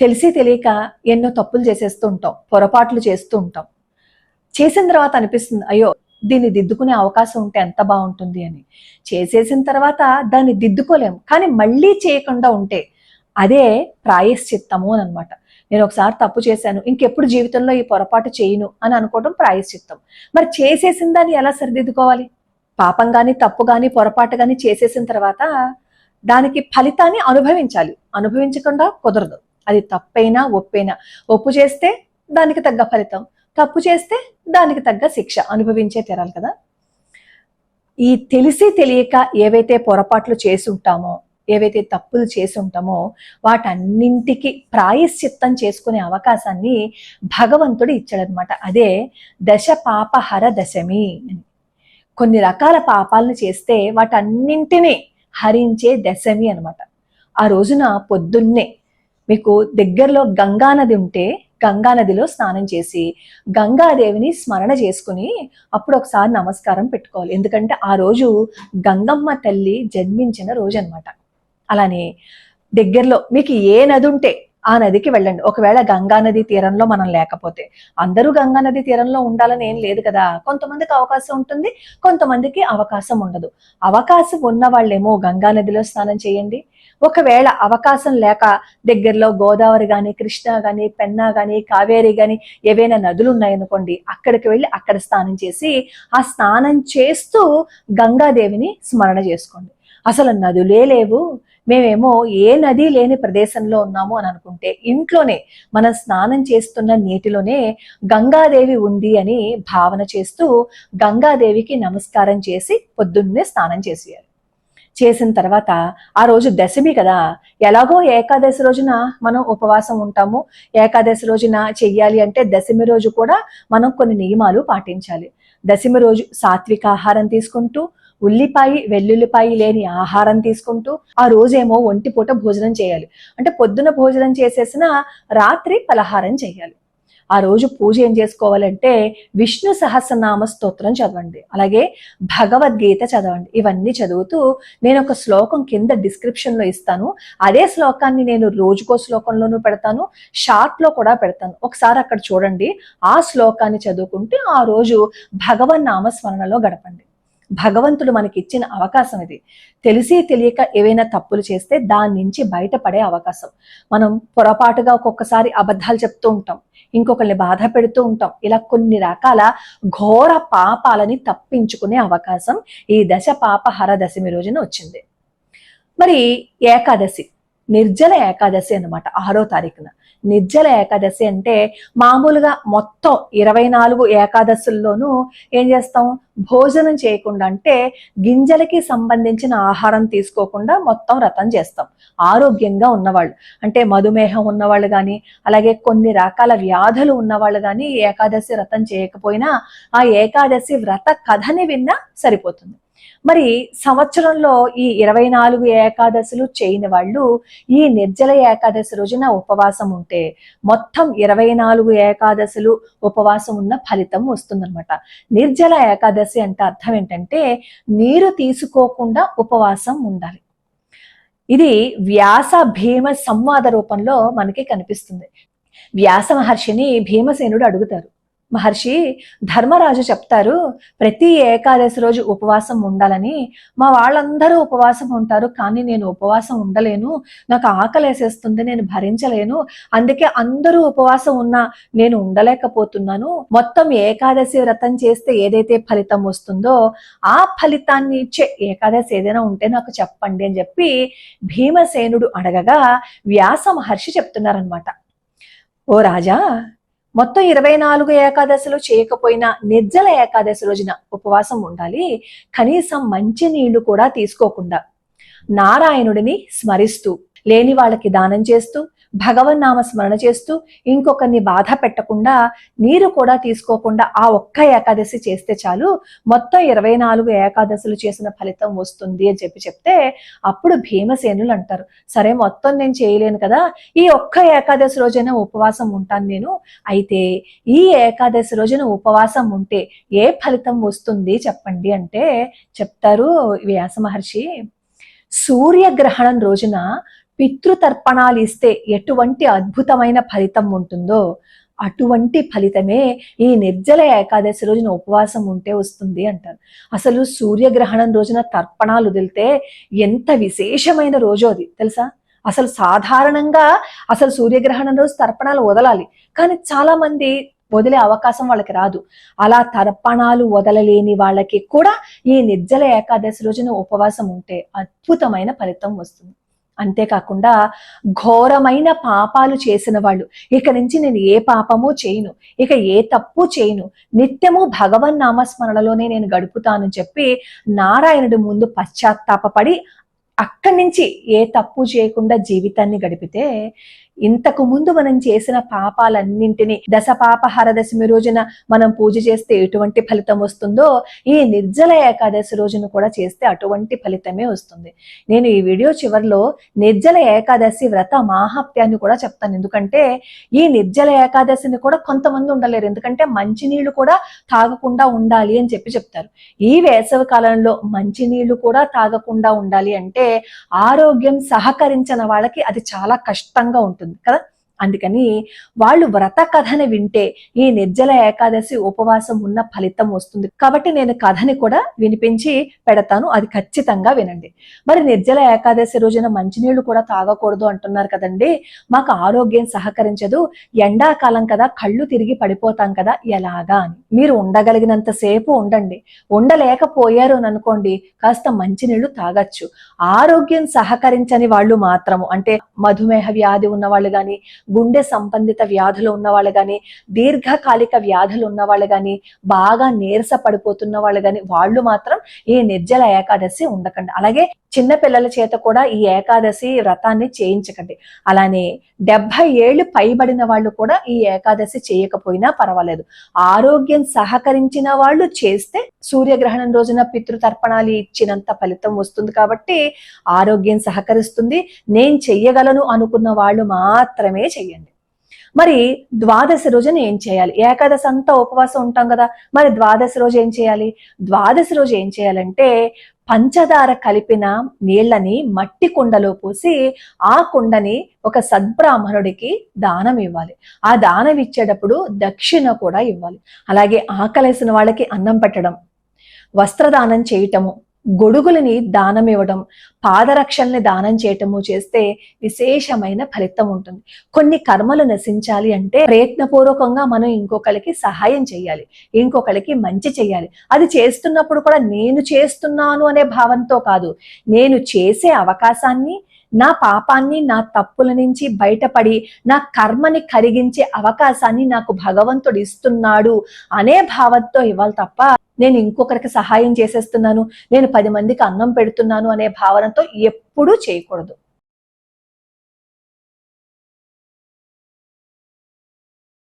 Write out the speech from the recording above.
తెలిసి తెలియక ఎన్నో తప్పులు చేసేస్తూ ఉంటాం పొరపాట్లు చేస్తూ ఉంటాం. చేసిన తర్వాత అనిపిస్తుంది అయ్యో దీన్ని దిద్దుకునే అవకాశం ఉంటే ఎంత బాగుంటుంది అని. చేసేసిన తర్వాత దాన్ని దిద్దుకోలేం కానీ మళ్ళీ చేయకుండా ఉంటే అదే ప్రాయశ్చిత్తము అని అనమాట నేను ఒకసారి తప్పు చేశాను ఇంకెప్పుడు జీవితంలో ఈ పొరపాటు చేయను అని అనుకోవడం ప్రాయశ్చిత్తం. మరి చేసేసిన దాన్ని ఎలా సరిదిద్దుకోవాలి? పాపం కానీ తప్పు కానీ పొరపాటు కానీ చేసేసిన తర్వాత దానికి ఫలితాన్ని అనుభవించాలి. అనుభవించకుండా కుదరదు. అది తప్పైనా ఒప్పైనా. ఒప్పు చేస్తే దానికి తగ్గ ఫలితం. తప్పు చేస్తే దానికి తగ్గ శిక్ష అనుభవించే తెరాలి కదా. ఈ తెలిసి తెలియక ఏవైతే పొరపాట్లు చేసి ఉంటామో ఏవైతే తప్పులు చేసి ఉంటామో వాటన్నింటికి ప్రాయశ్చిత్తం చేసుకునే అవకాశాన్ని భగవంతుడు ఇచ్చాడనమాట అదే దశ పాపహర దశమి అని. కొన్ని రకాల పాపాలను చేస్తే వాటన్నింటినీ హరించే దశమి అన్నమాట. ఆ రోజున పొద్దున్నే మీకు దగ్గరలో గంగా నది ఉంటే గంగా నదిలో స్నానం చేసి గంగాదేవిని స్మరణ చేసుకుని అప్పుడు ఒకసారి నమస్కారం పెట్టుకోవాలి. ఎందుకంటే ఆ రోజు గంగమ్మ తల్లి జన్మించిన రోజు అన్నమాట అలానే దగ్గరలో మీకు ఏ నది ఉంటే ఆ నదికి వెళ్ళండి. ఒకవేళ గంగా నది తీరంలో మనం లేకపోతే. అందరూ గంగా నది తీరంలో ఉండాలని ఏం లేదు కదా. కొంతమందికి అవకాశం ఉంటుంది కొంతమందికి అవకాశం ఉండదు. అవకాశం ఉన్న వాళ్ళేమో గంగా నదిలో స్నానం చేయండి. ఒకవేళ అవకాశం లేక దగ్గరలో గోదావరి కానీ కృష్ణా కానీ పెన్నా కానీ కావేరి కానీ ఏవైనా నదులు ఉన్నాయనుకోండి అక్కడికి వెళ్ళి అక్కడ స్నానం చేసి ఆ స్నానం చేస్తూ గంగాదేవిని స్మరణ చేసుకోండి. అసలు నదులే లేవు. మేమేమో ఏ నది లేని ప్రదేశంలో ఉన్నాము అని అనుకుంటే ఇంట్లోనే మనం స్నానం చేస్తున్న నీటిలోనే గంగాదేవి ఉంది అని భావన చేస్తూ గంగాదేవికి నమస్కారం చేసి పొద్దున్నే స్నానం చేసేయాలి. చేసిన తర్వాత ఆ రోజు దశమి కదా ఎలాగో ఏకాదశి రోజున మనం ఉపవాసం ఉంటాము. ఏకాదశి రోజున చెయ్యాలి అంటే దశమి రోజు కూడా మనం కొన్ని నియమాలు పాటించాలి. దశమి రోజు సాత్విక ఆహారం తీసుకుంటూ ఉల్లిపాయ వెల్లుల్లిపాయ లేని ఆహారం తీసుకుంటూ ఆ రోజేమో ఒంటిపూట భోజనం చేయాలి. అంటే పొద్దున భోజనం చేసేసిన రాత్రి పలహారం చేయాలి ఆ రోజు పూజ ఏం చేసుకోవాలంటే విష్ణు సహస్రనామ స్తోత్రం చదవండి. అలాగే భగవద్గీత చదవండి. ఇవన్నీ చదువుతూ నేను ఒక శ్లోకం కింద డిస్క్రిప్షన్లో ఇస్తాను. అదే శ్లోకాన్ని నేను రోజుకో శ్లోకంలోనూ పెడతాను షార్ట్లో కూడా పెడతాను. ఒకసారి అక్కడ చూడండి. ఆ శ్లోకాన్ని చదువుకుంటే ఆ రోజు భగవన్ నామస్మరణలో గడపండి. భగవంతుడు మనకి ఇచ్చిన అవకాశం ఇది. తెలిసి తెలియక ఏవైనా తప్పులు చేస్తే దాని నుంచి బయటపడే అవకాశం. మనం పొరపాటుగా ఒక్కొక్కసారి అబద్ధాలు చెప్తూ ఉంటాం. ఇంకొకరిని బాధ పెడుతూ ఉంటాం. ఇలా కొన్ని రకాల ఘోర పాపాలని తప్పించుకునే అవకాశం ఈ దశ పాపహర దశమి రోజున వచ్చింది. మరి ఏకాదశి నిర్జల ఏకాదశి అన్నమాట ఆరో తారీఖున. నిర్జల ఏకాదశి అంటే మామూలుగా మొత్తం ఇరవై నాలుగు ఏకాదశుల్లోనూ ఏం చేస్తాం? భోజనం చేయకుండా అంటే గింజలకి సంబంధించిన ఆహారం తీసుకోకుండా మొత్తం రతం చేస్తాం. ఆరోగ్యంగా ఉన్నవాళ్ళు. అంటే మధుమేహం ఉన్నవాళ్ళు కానీ అలాగే కొన్ని రకాల వ్యాధులు ఉన్నవాళ్ళు కానీ ఏకాదశి వ్రతం చేయకపోయినా ఆ ఏకాదశి వ్రత కథని విన్నా సరిపోతుంది. మరి సంవత్సరంలో ఈ ఇరవై నాలుగు ఏకాదశులు చేయని వాళ్ళు ఈ నిర్జల ఏకాదశి రోజున ఉపవాసం ఉంటే మొత్తం ఇరవై నాలుగు ఏకాదశులు ఉపవాసం ఉన్న ఫలితం వస్తుందన్నమాట. నిర్జల ఏకాదశి అంటే అర్థం ఏంటంటే నీరు తీసుకోకుండా ఉపవాసం ఉండాలి. ఇది వ్యాస భీమ సంవాద రూపంలో మనకి కనిపిస్తుంది. వ్యాస మహర్షిని భీమసేనుడు అడుగుతారు. మహర్షి ధర్మరాజు చెప్తారు ప్రతి ఏకాదశి రోజు ఉపవాసం ఉండాలని. మా వాళ్ళందరూ ఉపవాసం ఉంటారు కానీ నేను ఉపవాసం ఉండలేను. నాకు ఆకలేసేస్తుంది నేను భరించలేను. అందుకే అందరూ ఉపవాసం ఉన్నా నేను ఉండలేకపోతున్నాను. మొత్తం ఏకాదశి వ్రతం చేస్తే ఏదైతే ఫలితం వస్తుందో ఆ ఫలితాన్ని ఇచ్చే ఏకాదశి ఏదైనా ఉంటే నాకు చెప్పండి అని చెప్పి భీమసేనుడు అడగగా వ్యాస మహర్షి చెప్తున్నారనమాట ఓ రాజా మొత్తం ఇరవై నాలుగు ఏకాదశిలో చేయకపోయినా నిర్జల ఏకాదశి రోజున ఉపవాసం ఉండాలి. కనీసం మంచి నీళ్ళు కూడా తీసుకోకుండా నారాయణుడిని స్మరిస్తూ లేని వాళ్ళకి దానం చేస్తూ భగవన్ నామ స్మరణ చేస్తూ ఇంకొకరిని బాధ పెట్టకుండా నీరు కూడా తీసుకోకుండా ఆ ఒక్క ఏకాదశి చేస్తే చాలు మొత్తం ఇరవై నాలుగు ఏకాదశులు చేసిన ఫలితం వస్తుంది అని చెప్పి చెప్తే అప్పుడు భీమసేనులు అంటారు. సరే మొత్తం నేను చేయలేను కదా ఈ ఒక్క ఏకాదశి రోజైనా ఉపవాసం ఉంటాను నేను. అయితే ఈ ఏకాదశి రోజున ఉపవాసం ఉంటే ఏ ఫలితం వస్తుంది చెప్పండి అంటే చెప్తారు వ్యాస మహర్షి. సూర్యగ్రహణం రోజున పితృతర్పణాలు ఇస్తే ఎటువంటి అద్భుతమైన ఫలితం ఉంటుందో అటువంటి ఫలితమే ఈ నిర్జల ఏకాదశి రోజున ఉపవాసం ఉంటే వస్తుంది అంటారు. అసలు సూర్యగ్రహణం రోజున తర్పణాలు వదిలితే ఎంత విశేషమైన రోజు అది తెలుసా? అసలు సాధారణంగా అసలు సూర్యగ్రహణం రోజు తర్పణాలు వదలాలి. కానీ చాలా మంది వదిలే అవకాశం వాళ్ళకి రాదు. అలా తర్పణాలు వదలలేని వాళ్ళకి కూడా ఈ నిర్జల ఏకాదశి రోజున ఉపవాసం ఉంటే అద్భుతమైన ఫలితం వస్తుంది. అంతేకాకుండా ఘోరమైన పాపాలు చేసిన వాళ్ళు. ఇక నుంచి నేను ఏ పాపము చేయను. ఇక ఏ తప్పు చేయను. నిత్యము భగవన్ నామస్మరణలోనే నేను గడుపుతానని చెప్పి నారాయణుడి ముందు పశ్చాత్తాపపడి అక్కడి నుంచి ఏ తప్పు చేయకుండా జీవితాన్ని గడిపితే ఇంతకు ముందు మనం చేసిన పాపాలన్నింటినీ దశ పాపహార దశమి రోజున మనం పూజ చేస్తే ఎటువంటి ఫలితం వస్తుందో ఈ నిర్జల ఏకాదశి రోజున కూడా చేస్తే అటువంటి ఫలితమే వస్తుంది. నేను ఈ వీడియో చివరిలో నిర్జల ఏకాదశి వ్రత మాహాత్యాన్ని కూడా చెప్తాను. ఎందుకంటే ఈ నిర్జల ఏకాదశిని కూడా కొంతమంది ఉండలేరు. ఎందుకంటే మంచినీళ్ళు కూడా తాగకుండా ఉండాలి అని చెప్పి చెప్తారు. ఈ వేసవి కాలంలో మంచినీళ్ళు కూడా తాగకుండా ఉండాలి అంటే ఆరోగ్యం సహకరించిన వాళ్ళకి అది చాలా కష్టంగా ఉంటుంది. కదా అందుకని వాళ్ళు వ్రత కథని వింటే ఈ నిర్జల ఏకాదశి ఉపవాసం ఉన్న ఫలితం వస్తుంది. కాబట్టి నేను కథని కూడా వినిపించి పెడతాను. అది ఖచ్చితంగా వినండి. మరి నిర్జల ఏకాదశి రోజున మంచినీళ్ళు కూడా తాగకూడదు అంటున్నారు కదండి. మాకు ఆరోగ్యం సహకరించదు. ఎండాకాలం కదా కళ్ళు తిరిగి పడిపోతాం కదా ఎలాగా అని. మీరు ఉండగలిగినంత సేపు ఉండండి. ఉండలేకపోయారు అని అనుకోండి కాస్త మంచినీళ్ళు తాగొచ్చు. ఆరోగ్యం సహకరించని వాళ్ళు మాత్రము అంటే మధుమేహ వ్యాధి ఉన్న వాళ్ళు కానీ గుండె సంబంధిత వ్యాధులు ఉన్న వాళ్ళు కానీ దీర్ఘకాలిక వ్యాధులు ఉన్న వాళ్ళు కానీ బాగా నీరస పడిపోతున్న వాళ్ళు కానీ వాళ్ళు మాత్రం ఈ నిర్జల ఏకాదశి ఉండకండి. అలాగే చిన్న పిల్లల చేత కూడా ఈ ఏకాదశి వ్రతాన్ని చేయించకండి. అలానే డెబ్బై ఏళ్ళు పైబడిన వాళ్ళు కూడా ఈ ఏకాదశి చేయకపోయినా పర్వాలేదు. ఆరోగ్యం సహకరించిన వాళ్ళు చేస్తే సూర్యగ్రహణం రోజున పితృతర్పణాలు ఇచ్చినంత ఫలితం వస్తుంది కాబట్టి ఆరోగ్యం సహకరిస్తుంది. నేను చెయ్యగలను అనుకున్న వాళ్ళు మాత్రమే చెయ్యండి మరి ద్వాదశి రోజున ఏం చేయాలి? ఏకాదశి అంతా ఉపవాసం ఉంటాం కదా. మరి ద్వాదశి రోజు ఏం చేయాలి? ద్వాదశి రోజు ఏం చేయాలంటే పంచదార కలిపిన నీళ్ళని మట్టి కుండలో పోసి ఆ కుండని ఒక సద్బ్రాహ్మణుడికి దానం ఇవ్వాలి. ఆ దానం ఇచ్చేటప్పుడు దక్షిణ కూడా ఇవ్వాలి. అలాగే ఆకలేసిన వాళ్ళకి అన్నం పెట్టడం వస్త్రదానం చేయటము గొడుగులని దానం ఇవ్వడం పాదరక్షల్ని దానం చేయటము చేస్తే విశేషమైన ఫలితం ఉంటుంది. కొన్ని కర్మలు నశించాలి అంటే ప్రయత్నపూర్వకంగా మనం ఇంకొకరికి సహాయం చేయాలి ఇంకొకరికి మంచి చేయాలి అది చేస్తున్నప్పుడు కూడా నేను చేస్తున్నాను అనే భావంతో కాదు నేను చేసే అవకాశాన్ని నా పాపాన్ని నా తప్పుల నుంచి బయటపడి నా కర్మని కరిగించే అవకాశాన్ని నాకు భగవంతుడు ఇస్తున్నాడు అనే భావంతో ఇవ్వాలి తప్ప నేను ఇంకొకరికి సహాయం చేసేస్తున్నాను నేను పది మందికి అన్నం పెడుతున్నాను అనే భావనతో ఎప్పుడూ చేయకూడదు.